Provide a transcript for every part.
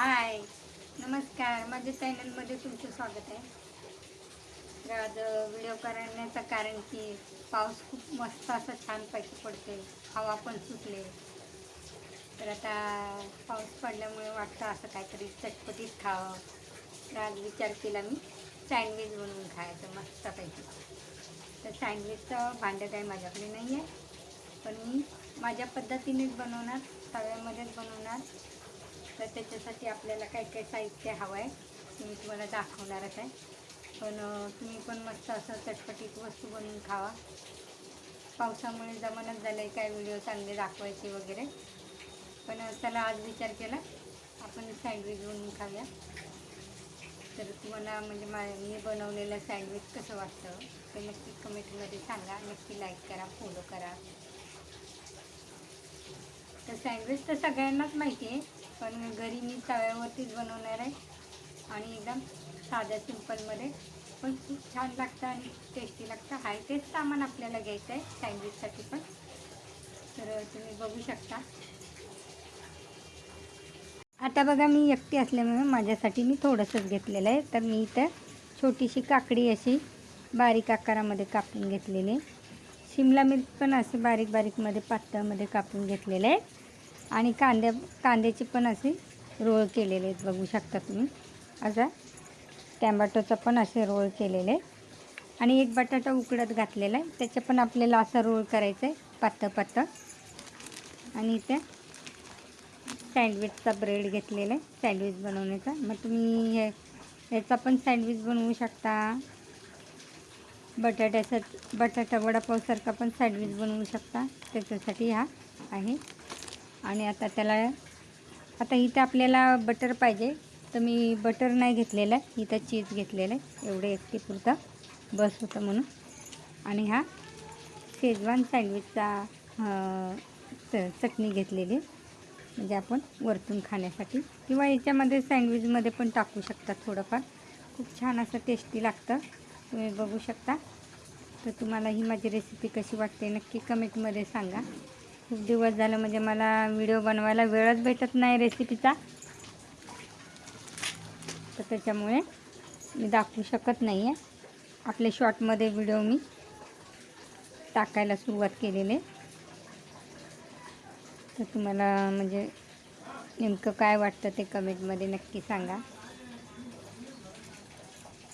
हाय. नमस्कार. माझ्या चॅनलमध्ये तुमचं स्वागत आहे. आज व्हिडिओ करण्याचं कारण की पाऊस खूप मस्त असं छानपैकी पडते हवा पण सुटले तर आता पाऊस पडल्यामुळे वाटतं असं काहीतरी चटपटीत खावं. तर आज विचार केला मी सँडविच बनवून खायचं मस्तपैकी तर सँडविचचं भांडं काही माझ्याकडे नाही आहे पण मी माझ्या पद्धतीनेच बनवणार तव्यामध्येच बनवणार. तर त्याच्यासाठी आपल्याला काय काय साहित्य हवं आहे मी तुम्हाला दाखवणारच आहे. पण तुम्ही पण मस्त असं चटपटीत वस्तू बनवून खावा. पावसामुळे जमानत झालं आहे काय व्हिडिओ चांगले दाखवायचे वगैरे. पण त्याला चला आज विचार केला आपण सँडविच बनवून खाऊया. तर तुम्हाला म्हणजे मा मी बनवलेलं सँडविच कसं वाटतं ते नक्की कमेंटमध्ये सांगा. नक्की लाईक करा फॉलो करा. तर सँडविच तर सगळ्यांनाच माहिती आहे. पण घरी मी तव्यावरतीच बनवणार आहे. आणि एकदम साध्या सिंपलमध्ये पण खूप छान लागतं आणि टेस्टी लागतं. हाय तेच सामान आपल्याला घ्यायचं आहे सँडविचसाठी पण. तर तुम्ही बघू शकता. आता बघा मी एकटी असल्यामुळे माझ्यासाठी मी थोडंसंच घेतलेलं आहे. तर मी इथं छोटीशी काकडी अशी बारीक आकारामध्ये कापून घेतलेली आहे. शिमला मिर्च पण असे बारीक बारीकमध्ये पातळमध्ये कापून घेतलेलं आहे. आणि कांद्या कांद्याची पण असे रोळ केलेले आहेत बघू शकता तुम्ही. असा टॅमॅटोचा पण असे रोळ केलेले आणि एक बटाटा उकडत घातलेला आहे. त्याचं पण आपल्याला असा रोळ करायचा आहे पातळ पातळ. आणि त्या सँडविचचा ब्रेड घेतलेला आहे सँडविच बनवण्याचा. मग तुम्ही हे याचा पण सँडविच बनवू शकता. बटाट्याचा बटाटा वडापावसारखा पण सँडविच बनवू शकता. त्याच्यासाठी हा आहे. आणि आता त्याला आता इथं आपल्याला बटर पाहिजे. तर मी बटर नाही घेतलेलं आहे. इथं चीज घेतलेलं आहे. एवढे एकटी पुरतं बस होतं म्हणून. आणि हा शेजवान सँडविचचा च- चटणी घेतलेली आहे. म्हणजे आपण वरतून खाण्यासाठी. किंवा याच्यामध्ये सँडविचमध्ये पण टाकू शकता थोडंफार. खूप छान असं टेस्टी लागतं. तुम्ही बघू शकता. तर तुम्हाला ही माझी रेसिपी कशी वाटते नक्की कमेंटमध्ये सांगा. खूप दिवस झालं म्हणजे मला व्हिडिओ बनवायला वेळच भेटत नाही रेसिपीचा. तर त्याच्यामुळे मी दाखवू शकत नाही आहे आपल्या शॉर्टमध्ये व्हिडिओ मी टाकायला सुरुवात केलेली तर तुम्हाला म्हणजे नेमकं काय वाटतं ते कमेंटमध्ये नक्की सांगा.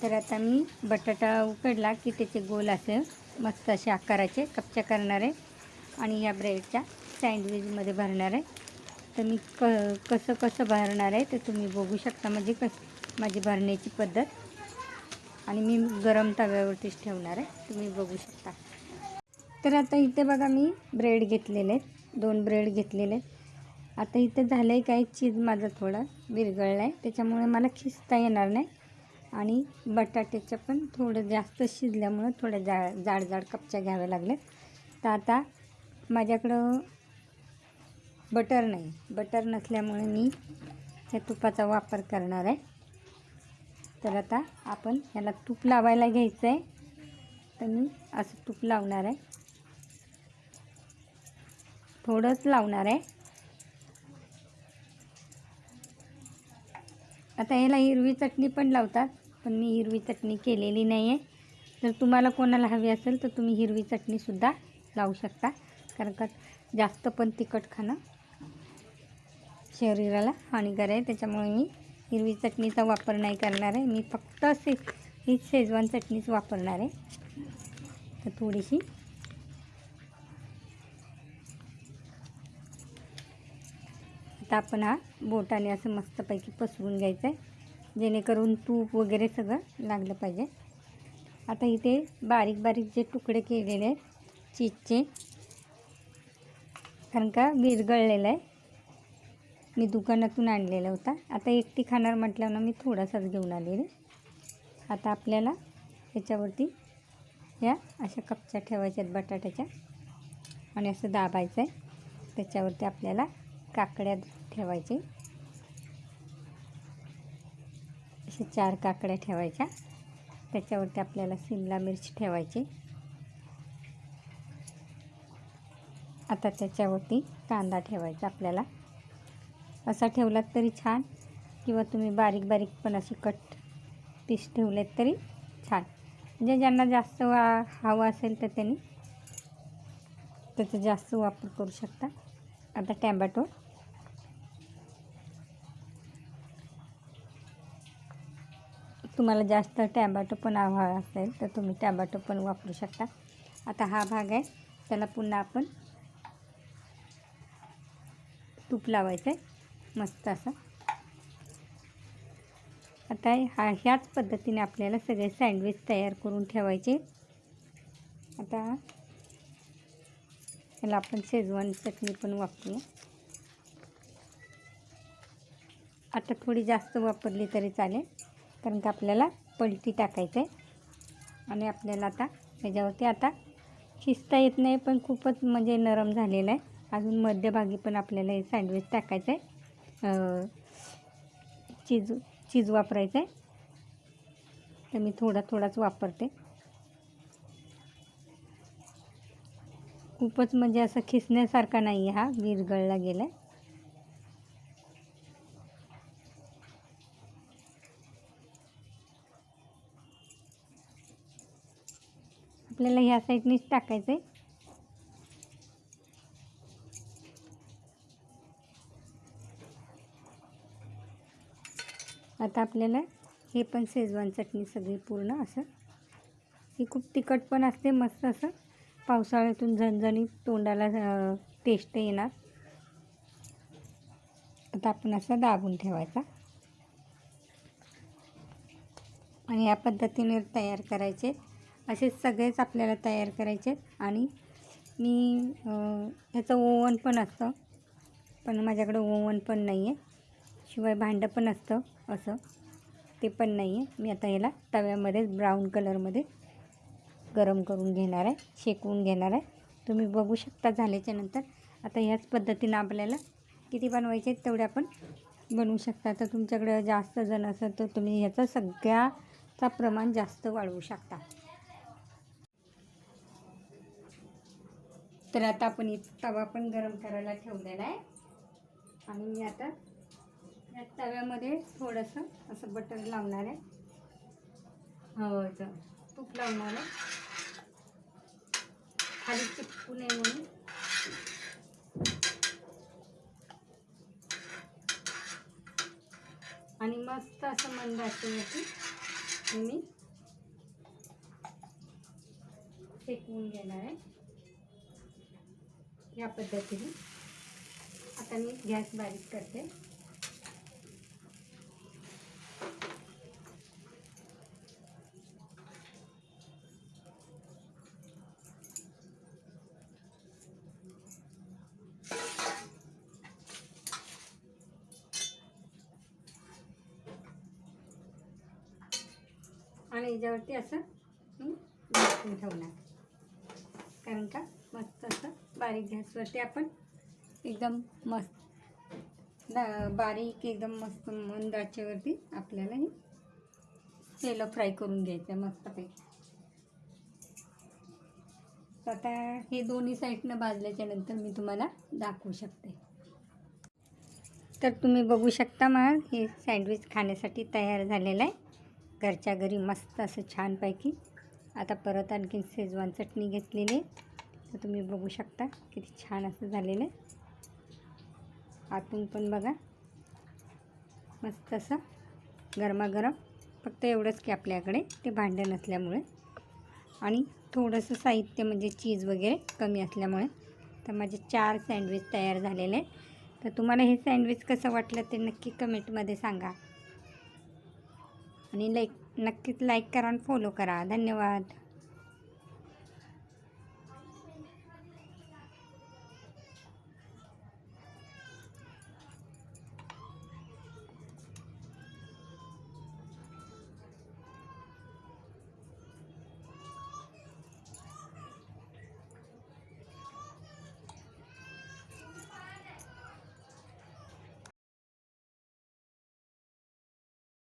तर आता मी बटाटा उकडला की त्याचे गोल असे मस्त असे आकाराचे कपच्या करणारे. आणि या ब्रेडच्या सँडविचमध्ये भरणार आहे. तर मी क कसं कसं भरणार आहे ते तुम्ही बघू शकता. म्हणजे कस माझी भरण्याची पद्धत. आणि मी गरम तव्यावरतीच ठेवणार आहे. तुम्ही बघू शकता. तर आता इथे बघा मी ब्रेड घेतलेले आहेत. दोन ब्रेड घेतलेले आहेत. आता इथे झालं आहे काय चीज माझं थोडं विरघळलं आहे. त्याच्यामुळे मला खिसता येणार नाही. आणि बटाट्याच्या पण थोडं जास्त शिजल्यामुळं थोड्या जा जाड जाड कपच्या घ्याव्या लागल्या तर आता माझ्याकडं बटर नाही. बटर नसल्यामुळे मी त्या तुपाचा वापर करणार आहे. तर आता आपण याला तूप लावायला घ्यायचं आहे तर मी असं तूप लावणार आहे. थोडंच लावणार आहे. आता याला हिरवी चटणी पण लावतात पण मी हिरवी चटणी केलेली नाही आहे जर तुम्हाला कोणाला हवी असेल तर तुम्ही हिरवी चटणीसुद्धा लावू शकता. कारण का जास्त पण तिखट खाणं शरीराला हानिकारक आहे. त्याच्यामुळे मी हिरवी चटणीचा वापर नाही करणार आहे. मी फक्त असे ही शेजवान चटणीच वापरणार आहे. तर थोडीशी आता आपण हा बोटाने असं मस्तपैकी पसरून घ्यायचं आहे. जेणेकरून तूप वगैरे सगळं लागलं पाहिजे. आता इथे बारीक बारीक जे तुकडे केलेले आहेत चीजचे कारण का विरगळलेला आहे. मी दुकानातून आणलेला होता. आता एकटी खाणार म्हटल्यानं मी थोडासाच घेऊन आलेले. आता आपल्याला याच्यावरती या अशा कपच्या ठेवायच्या आहेत बटाट्याच्या. आणि असं दाबायचं आहे. त्याच्यावरती आपल्याला काकड्या ठेवायचे असे चार काकड्या ठेवायच्या. त्याच्यावरती आपल्याला शिमला मिरची ठेवायची. आता त्याच्यावरती कांदा ठेवायचा आपल्याला. असा ठेवलात तरी छान. किंवा तुम्ही बारीक बारीक पण असे कट पीस ठेवलेत तरी छान. म्हणजे ज्यांना जास्त वा हवं असेल तर त्यांनी त्याचा जास्त वापर करू शकता. आता टॅमॅटो. तुम्हाला जास्त टॅमॅटो पण हवा असेल तर तुम्ही टॅमॅटो पण वापरू शकता. आता हा भाग आहे. त्याला पुन्हा आपण तूप लावायचं आहे मस्त असं. आता हा ह्याच पद्धतीने आपल्याला सगळे सँडविच तयार करून ठेवायचे. आता याला आपण शेजवान चटणी पण वापरूया आता थोडी जास्त वापरली तरी चालेल कारण का आपल्याला पलटी टाकायचं आहे आणि आपल्याला आता त्याच्यावरती आता खिसता येत नाही पण खूपच म्हणजे नरम झालेलं आहे. अजून मध्यभागी पण आपल्याला हे सँडविच टाकायचं आहे चीज चीज वापरायचं आहे तर मी थोडा थोडाच वापरते. खूपच म्हणजे असं खिसण्यासारखा नाही आहे हा विरगळला गेला आहे आपल्याला ह्या साईडनेच टाकायचं आहे आता आपल्याला हे पण शेजवान चटणी सगळी पूर्ण असं. ही खूप तिखट पण असते मस्त असं. पावसाळ्यातून झणझणीत तोंडाला टेस्ट येणार. आता आपण असं दाबून ठेवायचा. आणि या पद्धतीने तयार करायचे. असे सगळेच आपल्याला तयार करायचे. आणि मी ह्याचं ओवन पण असतं. पण माझ्याकडं ओवन पण नाही आहे शिवाय भांडं पण असतं. असं. ते पण नाही आहे मी आता याला तव्यामध्ये ब्राऊन कलरमध्ये गरम करून घेणार आहे. शेकवून घेणार आहे. तुम्ही बघू शकता झाल्याच्यानंतर. आता ह्याच पद्धतीनं आपल्याला किती बनवायचे आहेत तेवढे आपण बनवू शकता. तर तुमच्याकडे जास्त जण असेल तर तुम्ही ह्याचा सगळ्याचा प्रमाण जास्त वाढवू शकता. तर आता आपण तवा पण गरम करायला ठेवलेला आहे. आणि मी आता या तव्यामध्ये थोडंसं असं बटर लावणार आहे. हो तूप लावणार आहे. खाली चिपकू नये म्हणून. आणि मस्त असं मंद आचेवरती मी फेकवून घेणार आहे. या पद्धतीने. आता मी गॅस बारीक करते. आणि याच्यावरती असं मी झाकून ठेवणार. कारण का? मस्त असं बारीक गॅसवरती आपण एकदम मस्त बारीक एकदम मस्त मंदाच्यावरती आपल्याला हे तेलं फ्राय करून घ्यायचं आहे मस्तपैकी. आता हे दोन्ही साईडनं भाजल्याच्या नंतर मी तुम्हाला दाखवू शकते. तर तुम्ही बघू शकता मग हे सँडविच खाण्यासाठी तयार झालेलं आहे. घरच्या घरी मस्त असं छानपैकी. आता परत आणखीन शेजवान चटणी घेतलेली आहे. तर तुम्ही बघू शकता किती छान असं झालेलं आहे. आतून पण बघा. मस्त असं गरमागरम. फक्त एवढंच की आपल्याकडे ते भांडं नसल्यामुळे आणि थोडंसं साहित्य म्हणजे चीज वगैरे कमी असल्यामुळे. तर माझे चार सँडविच तयार झालेले आहे तर तुम्हाला हे सँडविच कसं वाटलं ते नक्की कमेंटमध्ये सांगा. आणि लाईक नक्कीच लाईक करा आणि फॉलो करा. धन्यवाद.